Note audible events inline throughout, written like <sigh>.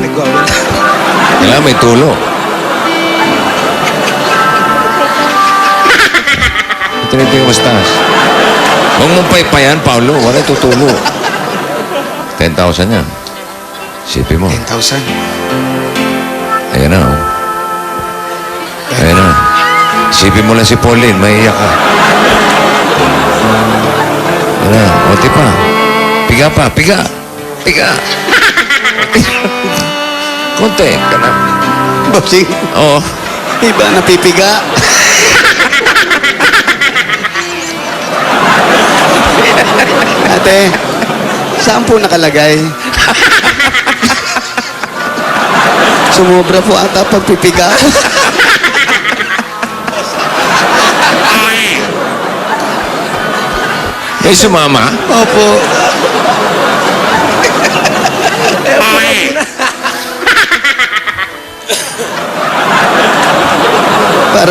Nagwawala. Kailangan may tulo. Tinitingin mas taas. Huwag mong paypayan, Paulo. Wala tutulo. 10,000 yan. Sipin mo. 10,000. Ayan na, oh. Ayan na. Sipin mo lang si Pauline, maiiyak ka. Ayan na, o pa. Piga pa, piga. Piga. Ka na. Bossing, Oo. iba napipiga. Ate, saan po nakalagay? Sumobra po ata pagpipiga. May sumama. Opo.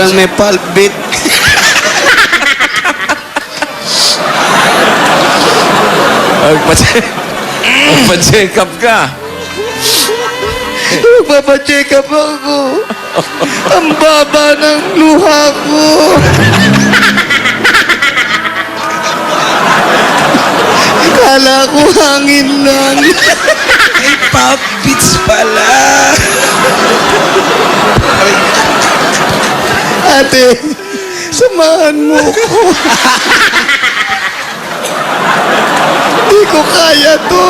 Parang may pulp bit. Magpa-check. Magpa-check up ka. Magpapacheck up ako. Ang baba ng luha ko. Kala ko hangin lang. Ay, pop beats Ate, samahan mo ko. <laughs> Di ko kaya to.